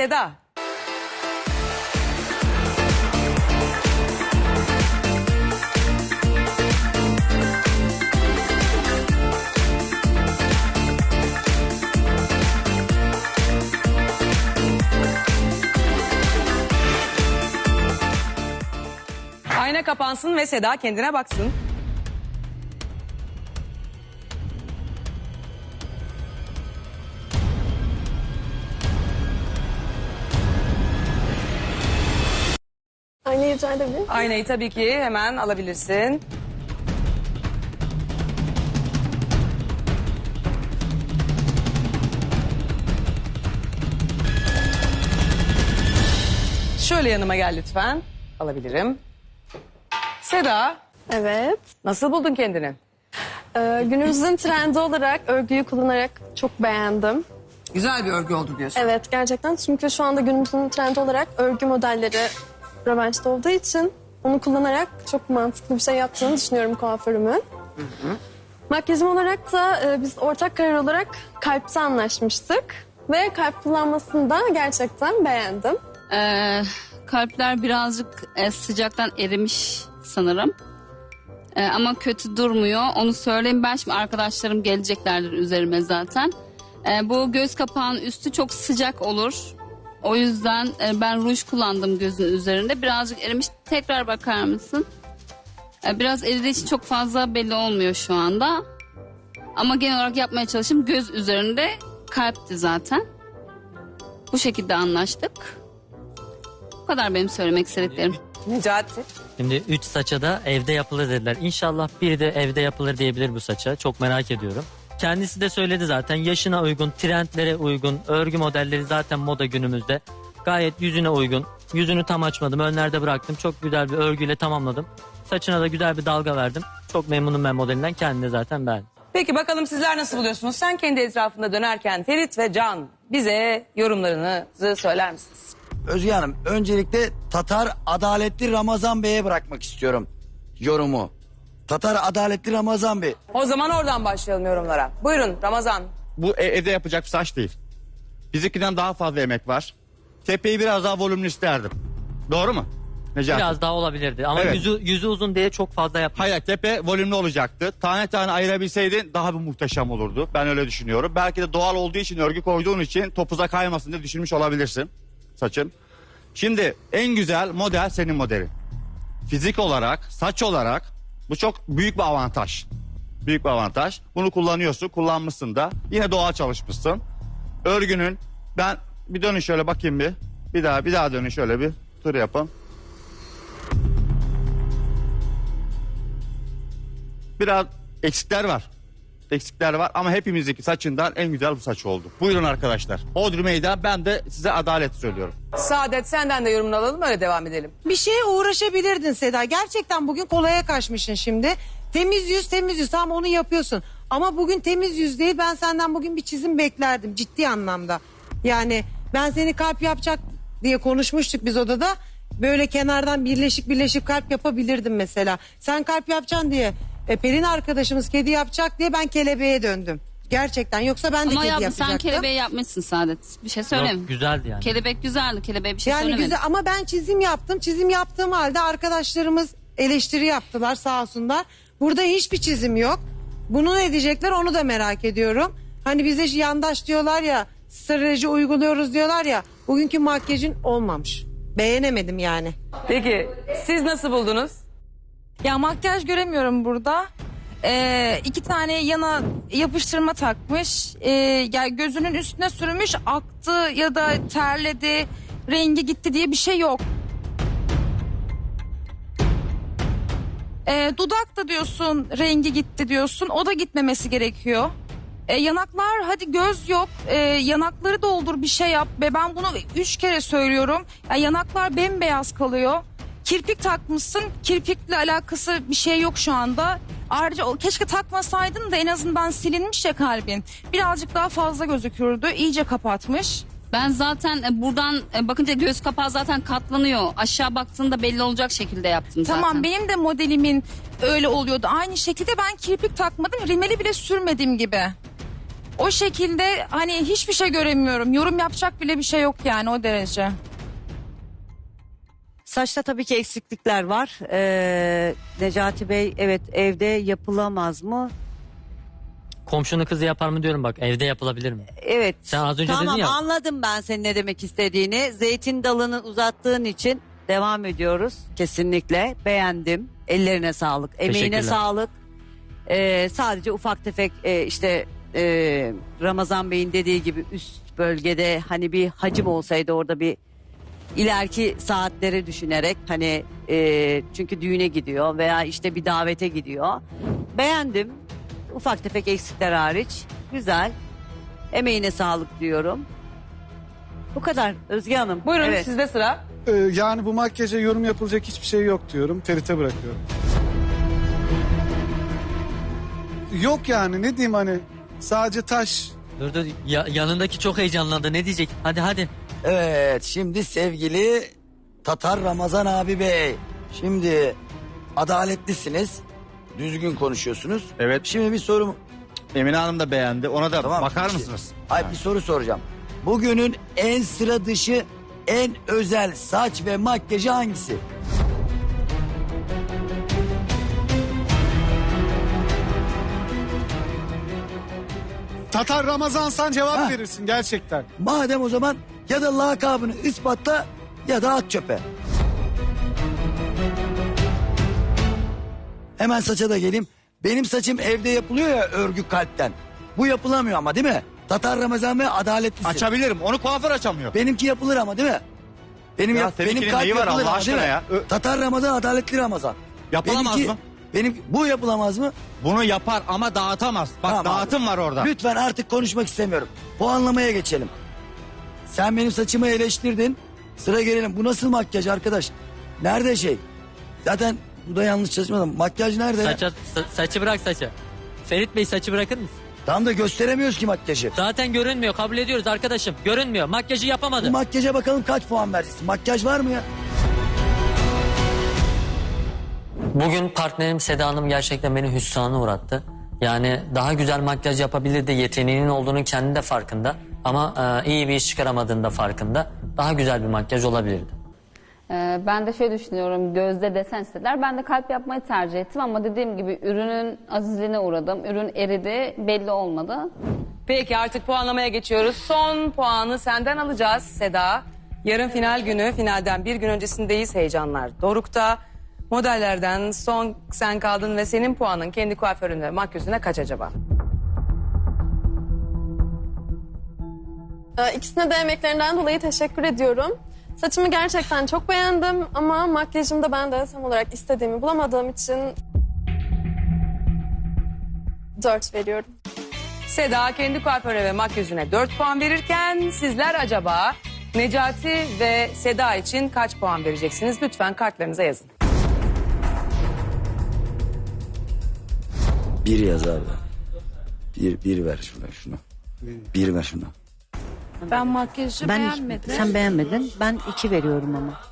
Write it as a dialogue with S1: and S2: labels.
S1: Seda. Ayna kapansın ve Seda kendine baksın.
S2: Aynayı rica edebilir miyim?
S1: Aynayı tabii ki hemen alabilirsin. Şöyle yanıma gel lütfen. Alabilirim. Seda,
S2: Evet.
S1: nasıl buldun kendini?
S2: Ee, günümüzün trendi olarak örgüyü kullanarak çok beğendim.
S1: Güzel bir örgü oldu diyorsun.
S2: Evet gerçekten çünkü şu anda günümüzün trendi olarak örgü modelleri revaçta olduğu için onu kullanarak çok mantıklı bir şey yaptığını düşünüyorum kuaförümün. Makyajım olarak da e, biz ortak karar olarak kalpte anlaşmıştık. Ve kalp kullanmasını da gerçekten beğendim.
S3: Ee, kalpler birazcık e, sıcaktan erimiş sanırım. Ee, ama kötü durmuyor. Onu söyleyeyim ben şimdi arkadaşlarım geleceklerdir üzerime zaten. Ee, bu göz kapağının üstü çok sıcak olur. O yüzden e, ben ruj kullandım gözün üzerinde. Birazcık erimiş. Tekrar bakar mısın? Ee, biraz eridiği için çok fazla belli olmuyor şu anda. Ama genel olarak yapmaya çalıştım. Göz üzerinde kalpti zaten. Bu şekilde anlaştık. Bu kadar benim söylemek istediklerim.
S1: Necati.
S4: Şimdi 3 saça da evde yapılır dediler. İnşallah biri de evde yapılır diyebilir bu saça. Çok merak ediyorum. Kendisi de söyledi zaten yaşına uygun, trendlere uygun, örgü modelleri zaten moda günümüzde. Gayet yüzüne uygun. Yüzünü tam açmadım, önlerde bıraktım. Çok güzel bir örgüyle tamamladım. Saçına da güzel bir dalga verdim. Çok memnunum ben modelinden. Kendine zaten ben.
S1: Peki bakalım sizler nasıl buluyorsunuz? Sen kendi etrafında dönerken Ferit ve Can bize yorumlarınızı söyler misiniz?
S5: Özge Hanım öncelikle Tatar Adaletli Ramazan Bey'e bırakmak istiyorum yorumu. Tatar Adaletli Ramazan Bey.
S1: O zaman oradan başlayalım yorumlara. Buyurun Ramazan.
S6: Bu e- evde yapacak bir saç değil. Bizimkinden daha fazla emek var. Tepeyi biraz daha volümlü isterdim. Doğru mu? Necati?
S4: Biraz daha olabilirdi ama
S6: Evet.
S4: yüzü, yüzü uzun diye çok fazla yaptım.
S6: Hayır tepe volümlü olacaktı. Tane tane ayırabilseydin daha bir muhteşem olurdu. Ben öyle düşünüyorum. Belki de doğal olduğu için örgü koyduğun için topuza kaymasın diye düşünmüş olabilirsin saçın. Şimdi en güzel model senin modelin. Fizik olarak, saç olarak bu çok büyük bir avantaj. Büyük bir avantaj. Bunu kullanıyorsun, kullanmışsın da. Yine doğal çalışmışsın. Örgünün ben bir dönün şöyle bakayım bir. Bir daha bir daha dönün şöyle bir tur yapın. Biraz eksikler var. Eksikler var ama hepimizdeki saçından en güzel bu saç oldu. Buyurun arkadaşlar. Hodri meydan ben de size adalet söylüyorum.
S1: Saadet senden de yorumunu alalım öyle devam edelim.
S7: Bir şeye uğraşabilirdin Seda. Gerçekten bugün kolaya kaçmışsın şimdi. Temiz yüz temiz yüz tamam onu yapıyorsun. Ama bugün temiz yüz değil ben senden bugün bir çizim beklerdim ciddi anlamda. Yani ben seni kalp yapacak diye konuşmuştuk biz odada. Böyle kenardan birleşik birleşik kalp yapabilirdim mesela. Sen kalp yapacaksın diye e, Pelin arkadaşımız kedi yapacak diye ben kelebeğe döndüm. Gerçekten yoksa ben de
S3: Ama
S7: kedi
S3: yapma,
S7: yapacaktım.
S3: sen kelebeği yapmışsın Saadet. Bir şey söyleyeyim.
S4: Yok, güzeldi yani.
S3: Kelebek güzeldi. Kelebeğe bir şey
S7: Yani
S3: söylemedim.
S7: güzel ama ben çizim yaptım. Çizim yaptığım halde arkadaşlarımız eleştiri yaptılar sağ olsunlar. Burada hiçbir çizim yok. Bunu ne diyecekler onu da merak ediyorum. Hani bize yandaş diyorlar ya strateji uyguluyoruz diyorlar ya. Bugünkü makyajın olmamış. Beğenemedim yani.
S1: Peki siz nasıl buldunuz?
S8: Ya makyaj göremiyorum burada. Ee, iki tane yana yapıştırma takmış. Ee, yani gözünün üstüne sürmüş aktı ya da terledi rengi gitti diye bir şey yok. Ee, dudak da diyorsun rengi gitti diyorsun o da gitmemesi gerekiyor. Ee, yanaklar hadi göz yok Ee, yanakları doldur bir şey yap ve ben bunu üç kere söylüyorum. Yani yanaklar bembeyaz kalıyor. Kirpik takmışsın kirpikle alakası bir şey yok şu anda. Ayrıca o, keşke takmasaydın da en azından silinmiş ya kalbin. Birazcık daha fazla gözükürdü iyice kapatmış.
S3: Ben zaten e, buradan e, bakınca göz kapağı zaten katlanıyor. Aşağı baktığında belli olacak şekilde yaptım zaten.
S8: Tamam benim de modelimin öyle oluyordu. Aynı şekilde ben kirpik takmadım rimeli bile sürmedim gibi. O şekilde hani hiçbir şey göremiyorum. Yorum yapacak bile bir şey yok yani o derece.
S9: Saçta tabii ki eksiklikler var. Ee, Necati Bey evet evde yapılamaz mı?
S4: Komşunun kızı yapar mı diyorum bak evde yapılabilir mi?
S9: Evet.
S4: Sen az önce
S9: tamam
S4: dedin ya.
S9: anladım ben senin ne demek istediğini. Zeytin dalını uzattığın için devam ediyoruz. Kesinlikle beğendim. Ellerine sağlık. Emeğine
S4: Teşekkürler.
S9: sağlık. Ee, sadece ufak tefek e, işte e, Ramazan Bey'in dediği gibi üst bölgede hani bir hacim olsaydı orada bir ileriki saatleri düşünerek hani e, çünkü düğüne gidiyor veya işte bir davete gidiyor. Beğendim. Ufak tefek eksikler hariç. Güzel. Emeğine sağlık diyorum. Bu kadar Özge Hanım.
S1: Buyurun
S9: Evet.
S1: sizde sıra.
S10: Ee, yani bu makyaja yorum yapılacak hiçbir şey yok diyorum. Ferit'e bırakıyorum. Yok yani ne diyeyim hani sadece taş.
S4: Dur dur ya- yanındaki çok heyecanlandı ne diyecek? Hadi hadi.
S5: Evet şimdi sevgili Tatar Ramazan abi bey. Şimdi adaletlisiniz. Düzgün konuşuyorsunuz.
S6: Evet.
S5: Şimdi bir sorum.
S6: Emine Hanım da beğendi. Ona da
S5: Tamam.
S6: bakar
S5: Peki.
S6: mısınız?
S5: Hayır bir soru soracağım. Bugünün en sıra dışı en özel saç ve makyajı hangisi?
S10: Tatar Ramazansan cevap
S5: Ha.
S10: verirsin gerçekten.
S5: Madem o zaman ya da lakabını ispatla ya da at çöpe. Hemen saça da geleyim. Benim saçım evde yapılıyor ya örgü kalpten. Bu yapılamıyor ama değil mi? Tatar Ramazan ve adaletlisin.
S6: Açabilirim. Onu kuaför açamıyor.
S5: Benimki yapılır ama değil mi? Benim
S6: Ya
S5: yap, benim kalp
S6: neyi var Allah
S5: ama değil
S6: aşkına
S5: mi?
S6: ya? Ö-
S5: Tatar Ramazan, adaletli Ramazan.
S6: Yapılamaz
S5: Benimki-
S6: mı?
S5: Benim bu yapılamaz mı?
S6: Bunu yapar ama dağıtamaz. Bak
S5: Tamam
S6: dağıtım
S5: abi.
S6: var orada.
S5: Lütfen artık konuşmak istemiyorum. Puanlamaya geçelim. Sen benim saçımı eleştirdin. Sıra gelelim. Bu nasıl makyaj arkadaş? Nerede şey? Zaten bu da yanlış çalışmadım. Makyaj nerede?
S4: Saça, sa- saçı bırak saçı. Ferit Bey saçı bırakır mısın?
S5: Tam da gösteremiyoruz ki makyajı.
S4: Zaten görünmüyor kabul ediyoruz arkadaşım. Görünmüyor. Makyajı
S5: Bu
S4: yapamadı.
S5: makyaja bakalım kaç puan vereceksin? Makyaj var mı ya?
S4: Bugün partnerim Seda Hanım gerçekten beni hüsrana uğrattı. Yani daha güzel makyaj yapabilirdi. Yeteneğinin olduğunun kendi de farkında. Ama e, iyi bir iş çıkaramadığının da farkında. Daha güzel bir makyaj olabilirdi.
S3: Ee, ben de şöyle düşünüyorum gözde desen istediler. Ben de kalp yapmayı tercih ettim ama dediğim gibi ürünün azizliğine uğradım. Ürün eridi belli olmadı.
S1: Peki artık puanlamaya geçiyoruz. Son puanı senden alacağız Seda. Yarın final günü, finalden bir gün öncesindeyiz. Heyecanlar dorukta. Modellerden son sen kaldın ve senin puanın kendi kuaförün ve makyözüne kaç acaba?
S2: İkisine de emeklerinden dolayı teşekkür ediyorum. Saçımı gerçekten çok beğendim ama makyajımda ben de tam olarak istediğimi bulamadığım için 4 veriyorum.
S1: Seda kendi kuaförüne ve makyözüne 4 puan verirken sizler acaba Necati ve Seda için kaç puan vereceksiniz? Lütfen kartlarınıza yazın.
S5: Bir yaz abi. Bir, bir ver şuna şunu. Bir ver şunu.
S8: Ben makyajı
S9: Ben sen beğenmedin. Ben iki veriyorum ama.